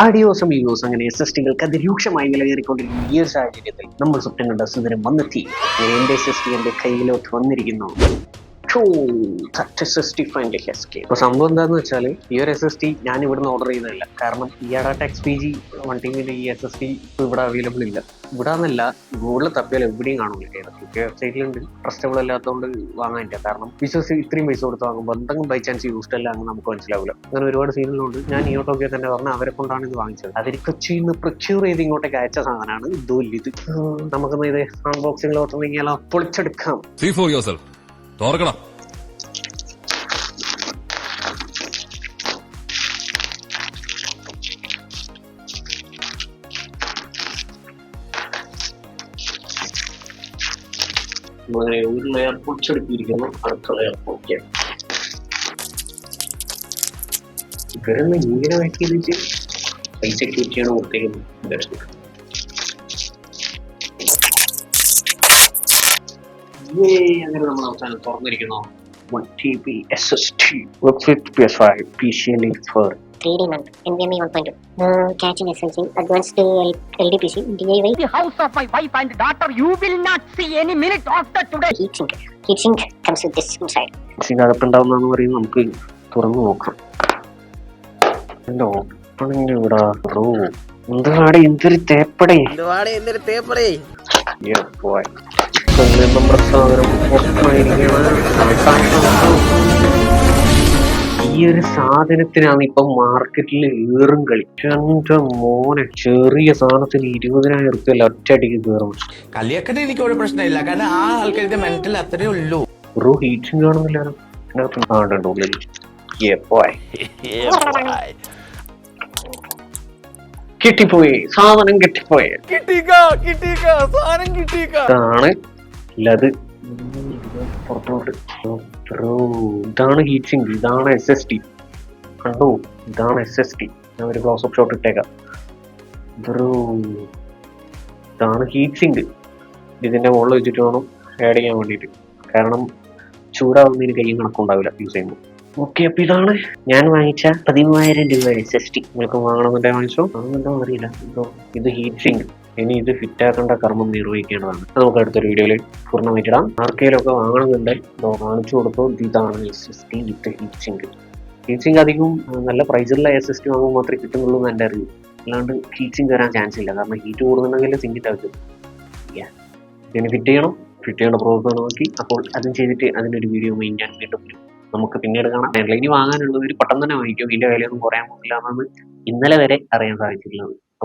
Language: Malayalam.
അടിയോസം യൂസ് അങ്ങനെ എസ് എസ് ടികൾക്ക് അതിരൂക്ഷമായി വിലകേറിക്കൊണ്ടിരിക്കുന്ന ഈ സാഹചര്യത്തിൽ നമ്മൾ സ്വപ്നം കണ്ട സുന്ദരം വന്നെത്തി. എന്റെ സൃഷ്ടി എന്റെ എസ് എസ് ടി എന്റെ കയ്യിലോട്ട് വന്നിരിക്കുന്നു അപ്പൊ സംഭവം എന്താന്ന് വെച്ചാൽ ഈ ഒരു എസ് എസ് ടി ഞാൻ ഇവിടുന്ന് ഓർഡർ ചെയ്തതല്ല. കാരണം ഈ ADATA X P G one ടീമിന്റെ ഈ എസ് എസ് ടി ഇവിടെ അവൈലബിൾ ഇല്ല. ഇവിടെ എന്നല്ല ഗൂഗിളിൽ തപ്പിയാൽ എവിടെയും കാണൂല. ഏതൊക്കെ വെബ്സൈറ്റിലുണ്ട് ട്രസ്റ്റബിൾ അല്ലാത്തതുകൊണ്ട് വാങ്ങാനില്ല കാരണം വിശ്വസിച്ച് ഇത്രയും പൈസ കൊടുത്ത് വാങ്ങുമ്പോൾ എന്തെങ്കിലും ബൈ ചാൻസ് യൂസ്ഡ് അല്ല അങ്ങനെ നമുക്ക് മനസ്സിലാവില്ല. അങ്ങനെ ഒരുപാട് സീനുകളുണ്ട് ഞാൻ ഇങ്ങോട്ടൊക്കെ തന്നെ പറഞ്ഞാൽ അവരെ കൊണ്ടാണ് ഇത് വാങ്ങിച്ചത്. അതിൽ കൊച്ചിയിൽ നിന്ന് പ്രൊക്യൂർ ചെയ്ത് ഇങ്ങോട്ടേക്ക് അയച്ച സാധനമാണ്. ഇത് വലിയത്. നമുക്കൊന്ന് ഇത് അൺബോക്സിംഗിലോട്ട് നീങ്ങിയാലോ പൊളിച്ചെടുക്കാം. തോർക്കണം. അങ്ങനെ ഒരു ലെയർ ഇവരൊന്ന് ഇങ്ങനെ വെക്കിയിട്ട് പൈസ കയറ്റിയാണ് കൊടുത്തേക്കുന്നത്. അങ്ങനെ നമ്മൾ അവസാനം തുറന്നിരിക്കുന്നു one T B S S T work with P S five P C L four 3D month, NVMe 1.2, uh, catching SLC, advanced uh, LDPC, DIY, the house of my wife and daughter, you will not see any minute after today. heatsink. Heatsink comes with this inside. അകത്തുണ്ടാവുന്നതെന്ന് പറയും നമുക്ക് തുറന്നു നോക്കാം എന്റെ ഓപ്പണിങ് ഇവിടെ ബ്രോ എന്തൊരു തേപ്പടേ എന്തുവാടെ എന്തൊരു തേപ്പടേ കൊല്ലം നമ്മുടെ ഈ ഒരു സാധനത്തിനാണ് ഇപ്പൊ മാർക്കറ്റിൽ ഏറും കളി. എന്റെ മോനെ ചെറിയ സാധനത്തിന് ഇരുപതിനായിരം റുപ്യ ഒറ്റയടിക്ക് കയറും കളിയൊക്കെ എനിക്ക് ഒരു പ്രശ്നമില്ല. കാരണം ആ ആൾക്കാരുടെ മെന്റൽ അത്രേ ഉള്ളൂ. ഒരു ഹീറ്റിംഗ് കാണുന്നില്ലാലോ അതിനകത്ത് കാണുന്നുണ്ട് ഉള്ളിൽ. കിട്ടിപ്പോയി. സാധനം കിട്ടിപ്പോയി. കിട്ടിക്കാ കിട്ടിക്കാ സാധനം കിട്ടിക്ക. പുറത്തോട്ട്. ബ്രോ ഇതാണ് ഹീറ്റ് സിങ്ക് ഇതാണ് എസ് എസ് ടി കണ്ടോ? ഇതാണ് എസ് എസ് ടി ഞാൻ ഒരു ക്ലോസ് ഓഫ് ഷോട്ട് ഇട്ടേക്കാം. ബ്രോ ഇതാണ് ഹീറ്റ് സിങ്ക് ഇതിന്റെ മുകളിൽ വെച്ചിട്ട് വേണം ആഡ് ചെയ്യാൻ വേണ്ടിയിട്ട്. കാരണം ചൂടാവുന്നതിന് കയ്യും കണക്കുണ്ടാവില്ല യൂസ് ചെയ്യുമ്പോൾ. ഓക്കെ അപ്പൊ ഇതാണ് ഞാൻ വാങ്ങിച്ച പതിമൂവായിരം രൂപ എസ് എസ് ടി നിങ്ങൾക്ക് വാങ്ങണമെന്നുണ്ടെങ്കിൽ വാങ്ങിച്ചോ വാങ്ങുന്നുണ്ടോ അറിയില്ല ഇത് ഹീറ്റ് സിങ്ക് ഇനി ഇത് ഫിറ്റ് ആക്കേണ്ട കർമ്മം നിർവഹിക്കേണ്ടതാണ്. അത് നമുക്ക് അടുത്തൊരു വീഡിയോയിൽ പൂർണമായിട്ടിടാം ആർക്കെങ്കിലുമൊക്കെ വാങ്ങണമെന്നുണ്ടെങ്കിൽ കാണിച്ചു കൊടുത്തു? ഇതാണ് S S T with heat sink അധികം നല്ല പ്രൈസുള്ള എസ് എസ് ടി വാങ്ങുമ്പോൾ മാത്രമേ കിട്ടുന്നുള്ളൂ എന്ന് എന്റെ അറിവ്. അല്ലാണ്ട് ഹീറ്റ് വരാൻ ചാൻസ് ഇല്ല. കാരണം ഹീറ്റ് കൂടുന്നുണ്ടെങ്കിൽ സിങ്കിന്റെ ആവശ്യം ഇതിന് ഫിറ്റ് ചെയ്യണം. ഫിറ്റ് ചെയ്യേണ്ട പ്രോസസ് നോക്കി. അപ്പോൾ അതും ചെയ്തിട്ട് അതിനൊരു വീഡിയോ മെയിൻ ഞാൻ വീണ്ടും വരും നമുക്ക് പിന്നീട് കാണാം. ഇനി ഓൺലൈനിൽ ഒരു പെട്ടെന്ന് തന്നെ വാങ്ങിക്കും. ഇതിന്റെ വിലയൊന്നും കുറയാൻ പോകില്ല എന്നാണ് ഇന്നലെ വരെ അറിയാൻ സാധിച്ചിട്ടുള്ളത്.